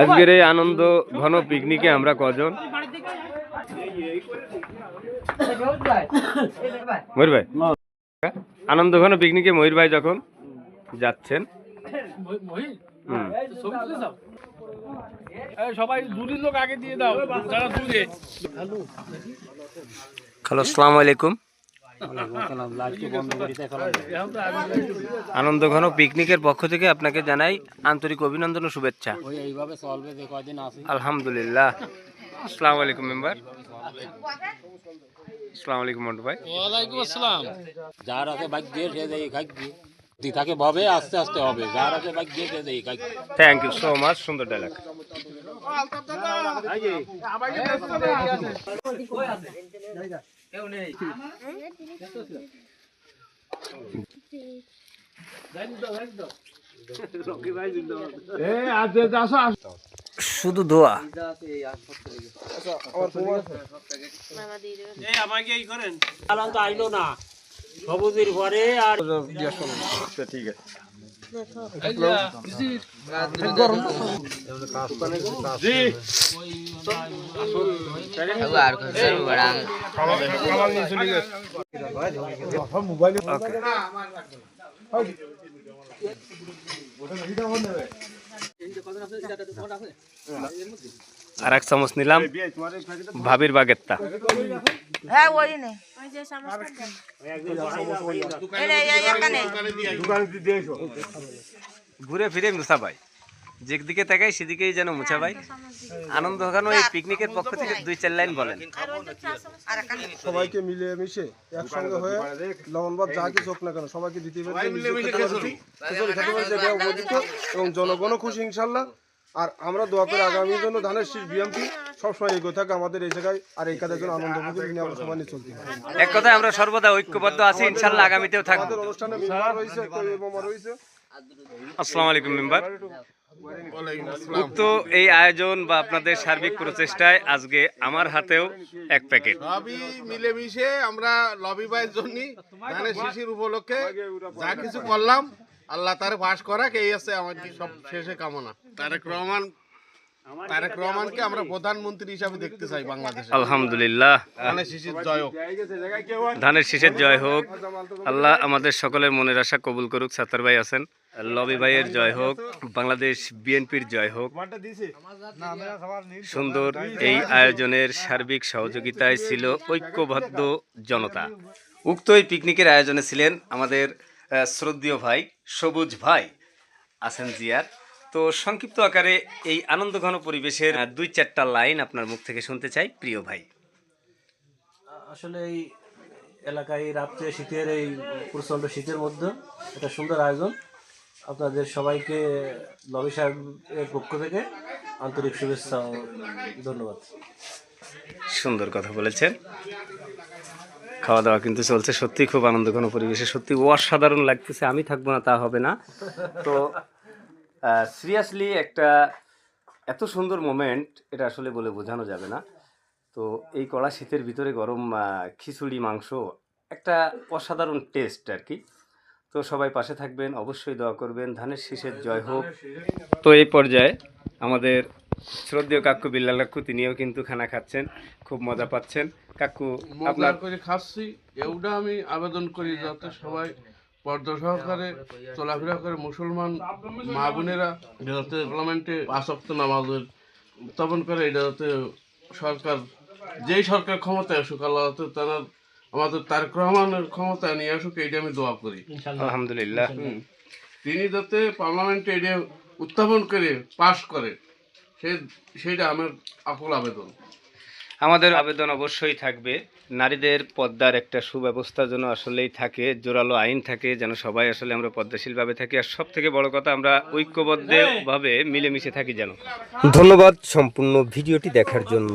আজকের এই আনন্দ ঘন পিকনিকে আমরা কজন? ময়ূর ভাই। আনন্দ ঘন পিকনিকে ময়ূর ভাই যখন যাচ্ছেন। হুম। সবাই দূরের লোক আগে দিয়ে দাও যারা দূরে। হ্যালো আসসালামু আলাইকুম। আনন্দ ঘন পিকনিকের পক্ষ থেকে আপনাকে জানাই আন্তরিক অভিনন্দন ও শুভেচ্ছা। আলহামদুলিল্লাহ। আসসালামু আলাইকুম মেম্বার। আসসালামু আলাইকুম মন্টু ভাই। ওয়ালাইকুম আসসালাম যার আছে ভাগ্য সে দেই খাগ্য তাকে ভাবে আস্তে আস্তে হবে যার আছে ভাগ্য সে দেই খাগ্য থ্যাংক ইউ সো মাচ সুন্দর ডায়লগ শুধু দোয়া আলাম তো আইলো না সবুজের পরে আর ঠিক আছে আর এক চামচ নিলাম। ভাবির বাগেরটা। হ্যাঁ ওই নে। ওই যে সমস্যা এখানে। ঘুরে ফিরে মুসা ভাই যেদিকে তাকাই সেদিকেই যেন মুছা ভাই আনন্দ ওখানে এই পিকনিকের পক্ষ থেকে দুই চার লাইন বলেন। সবাইকে মিলে মিশে একসঙ্গে হয়ে লবণবাদ যা কিছু হোক না কেন সবাইকে দিতে এবং জনগণও খুশি ইনশাল্লাহ। আর আমরা দোয়া করে আগামী জন্য ধানের শীষ বিএমপি সবসময় এগোতে থাকে আমাদের এই জায়গায় আর এই কাজের জন্য আনন্দ আমরা সবাই নিয়ে চলতে এক কথায় আমরা সর্বদা ঐক্যবদ্ধ আছি ইনশাল্লাহ আগামীতেও থাকব। আমাদের অনুষ্ঠানে রয়েছে। আসসালামু আলাইকুম মেম্বার। উক্ত এই আয়োজন বা আপনাদের সার্বিক প্রচেষ্টায় আজকে আমার হাতেও এক প্যাকেট। লবি মিলেমিশে আমরা লবি বাইয়ের জন্য ধানের শিশির উপলক্ষে যা কিছু করলাম আল্লাহ তার বাস করাক এই আছে আমার কি সব শেষে কামনা। তারেক রহমান তারেক রহমানকে আমরা প্রধানমন্ত্রী হিসাবে দেখতে চাই বাংলাদেশে। আলহামদুলিল্লাহ। ধানের শিশির জয় হোক। ধানের শীষের জয় হোক। আল্লাহ আমাদের সকলের মনের আশা কবুল করুক। সাত্তার ভাই আছেন। লবি ভাইয়ের জয় হোক। বাংলাদেশ বিএনপির জয় হোক। সুন্দর এই আয়োজনের সার্বিক সহযোগিতায় ছিল ঐক্যবদ্ধ জনতা। উক্ত এই পিকনিকের আয়োজনে ছিলেন আমাদের শ্রদ্ধেয় ভাই সবুজ ভাই। আছেন জিয়ার। তো সংক্ষিপ্ত আকারে এই আনন্দঘন পরিবেশের দুই চারটা লাইন আপনার মুখ থেকে শুনতে চাই প্রিয় ভাই। আসলে এই এলাকায় রাত্রে শীতের এই প্রচণ্ড শীতের মধ্যে একটা সুন্দর আয়োজন। আপনাদের সবাইকে লবি সাহেবের পক্ষ থেকে আন্তরিক শুভেচ্ছা ও ধন্যবাদ। সুন্দর কথা বলেছেন। খাওয়া দাওয়া কিন্তু চলছে সত্যি খুব আনন্দঘন পরিবেশে সত্যি অসাধারণ লাগতেছে আমি থাকব না তা হবে না। তো সিরিয়াসলি একটা এত সুন্দর মোমেন্ট এটা আসলে বলে বোঝানো যাবে না। তো এই কড়া শীতের ভিতরে গরম খিচুড়ি মাংস একটা অসাধারণ টেস্ট আর কি তো সবাই পাশে থাকবেন অবশ্যই দোয়া করবেন। ধানের শীষের জয় হোক। তো এই পর্যায়ে আমাদের শ্রদ্ধেয় কাকু বিল্লাল কাকু তিনিও কিন্তু খানা খাচ্ছেন খুব মজা পাচ্ছেন। কাকু আপনার করে খাচ্ছি এগুলা আমি আবেদন করি যাতে সবাই পর্দা সহকারে চলাফেরা করে মুসলমান মা বোনেরা যাতে পার্লামেন্টে অক্ট নামাজের উত্থাপন করে এটা যাতে সরকার যেই সরকার ক্ষমতায় আসুক আল্লাহ তারা আমাদের তারেক রহমানের ক্ষমতায় নিয়ে আসুক এইটা আমি দোয়া করি। আলহামদুলিল্লাহ। তিনি যাতে পার্লামেন্টে এটা উত্থাপন করে পাশ করে সে সেটা আমার আকুল আবেদন। আমাদের আবেদন অবশ্যই থাকবে। নারীদের পদ্মার একটা সুব্যবস্থা যেন আসলেই থাকে, জোরালো আইন থাকে, যেন সবাই আসলে আমরা পদ্মাশীলভাবে থাকি। আর সব থেকে বড় কথা, আমরা ঐক্যবদ্ধভাবে মিলেমিশে থাকি যেন। ধন্যবাদ সম্পূর্ণ ভিডিওটি দেখার জন্য।